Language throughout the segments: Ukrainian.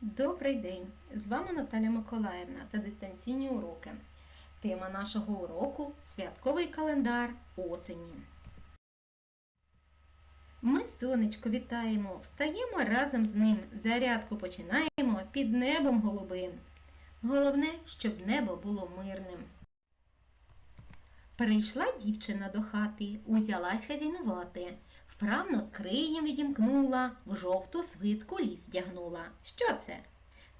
Добрий день! З вами Наталя Миколаївна та дистанційні уроки. Тема нашого уроку святковий календар осені. Ми сонечко вітаємо, встаємо разом з ним, зарядку починаємо під небом голубим. Головне, щоб небо було мирним. Прийшла дівчина до хати, узялась хазяйнувати. Вправно скриєм відімкнула, в жовту свитку ліс вдягнула. Що це?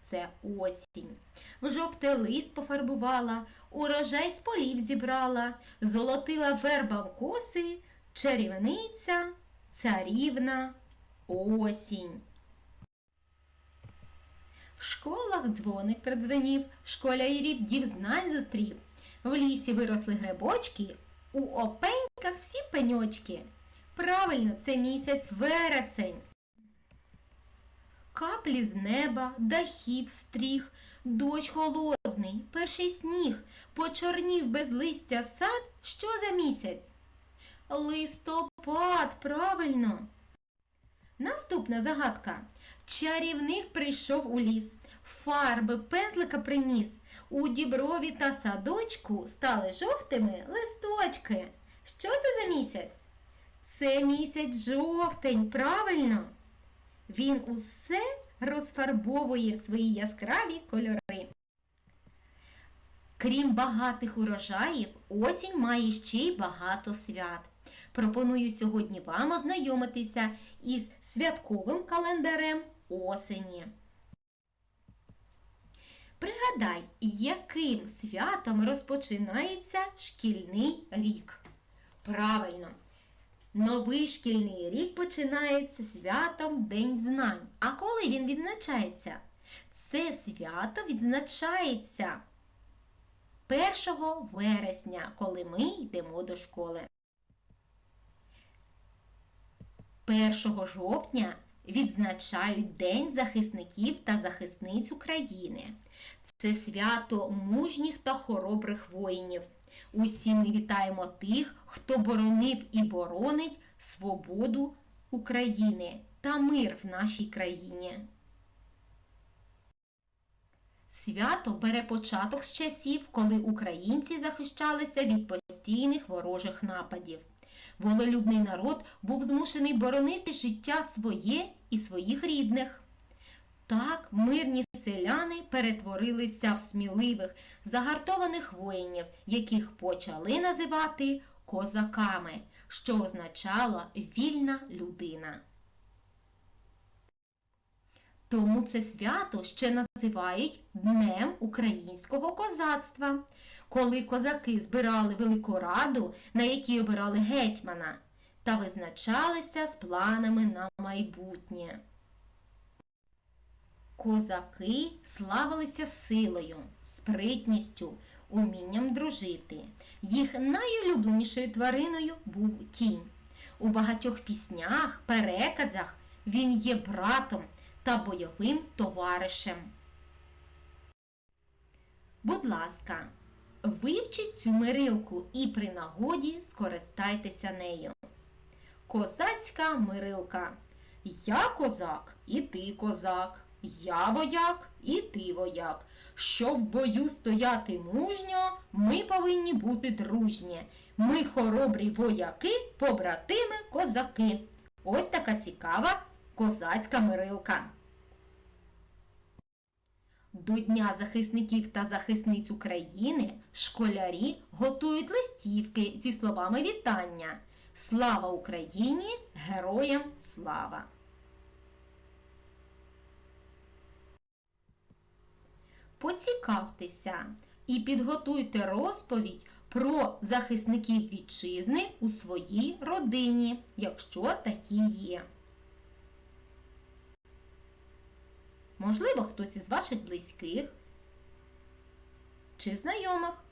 Це осінь. В жовтий лист пофарбувала, урожай з полів зібрала, золотила вербам коси, чарівниця, царівна, осінь. В школах дзвоник продзвенів, школярів дів знань зустрів. В лісі виросли грибочки, у опеньках всі пеньочки. Правильно, це місяць вересень. Каплі з неба, дахів стріх, дощ холодний, перший сніг, почорнів без листя сад, що за місяць? Листопад, правильно. Наступна загадка. Чарівник прийшов у ліс, фарби, пензлика приніс. У діброві та садочку стали жовтими листочки. Що це за місяць? Це місяць жовтень, правильно? Він усе розфарбовує в свої яскраві кольори. Крім багатих урожаїв, осінь має ще й багато свят. Пропоную сьогодні вам ознайомитися із святковим календарем осені. Пригадай, яким святом розпочинається шкільний рік? Правильно, Новий шкільний рік починається святом День знань. А коли він відзначається? Це свято відзначається 1 вересня, коли ми йдемо до школи. 1 жовтня відзначають День захисників та захисниць України. Це свято мужніх та хоробрих воїнів. Усі ми вітаємо тих, хто боронив і боронить свободу України та мир в нашій країні. Свято бере початок з часів, коли українці захищалися від постійних ворожих нападів. Волелюбний народ був змушений боронити життя своє і своїх рідних. Так мирні селяни перетворилися в сміливих, загартованих воїнів, яких почали називати козаками, що означало вільна людина. Тому це свято ще називають Днем українського козацтва, коли козаки збирали велику раду, на якій обирали гетьмана, та визначалися з планами на майбутнє. Козаки славилися силою, спритністю, умінням дружити. Їх найулюбленішою твариною був кінь. У багатьох піснях, переказах він є братом та бойовим товаришем. Будь ласка, вивчіть цю мирилку і при нагоді скористайтеся нею. Козацька мирилка. Я козак і ти козак. Я вояк і ти вояк. Щоб в бою стояти мужньо, ми повинні бути дружні. Ми хоробрі вояки, побратими козаки. Ось така цікава козацька мирилка. До Дня захисників та захисниць України школярі готують листівки зі словами вітання. Слава Україні! Героям слава! Поцікавтеся і підготуйте розповідь про захисників вітчизни у своїй родині, якщо такі є. Можливо, хтось із ваших близьких чи знайомих.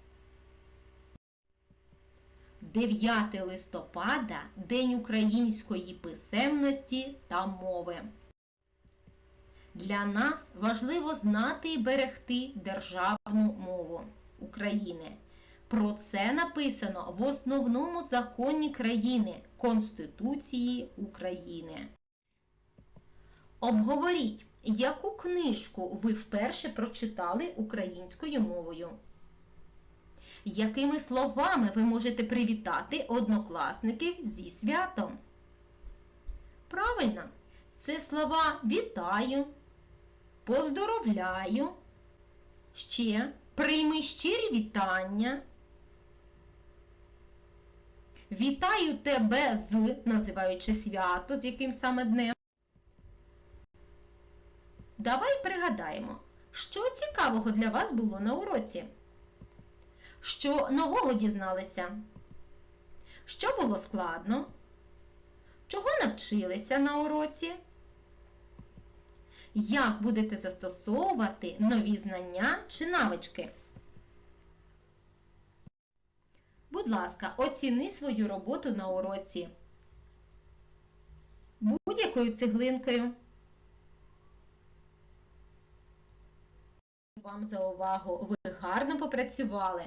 9 листопада День української писемності та мови. Для нас важливо знати і берегти державну мову України. Про це написано в основному законі країни Конституції України. Обговоріть, яку книжку ви вперше прочитали українською мовою? Якими словами ви можете привітати однокласників зі святом? Правильно, це слова вітаю, поздоровляю, ще прийми щирі вітання. Вітаю тебе з, називаючи свято, з яким саме днем. Давай пригадаємо, що цікавого для вас було на уроці. Що нового дізналися? Що було складно? Чого навчилися на уроці? Як будете застосовувати нові знання чи навички? Будь ласка, оціни свою роботу на уроці. Будь-якою цеглинкою. Вам за увагу. Ви гарно попрацювали.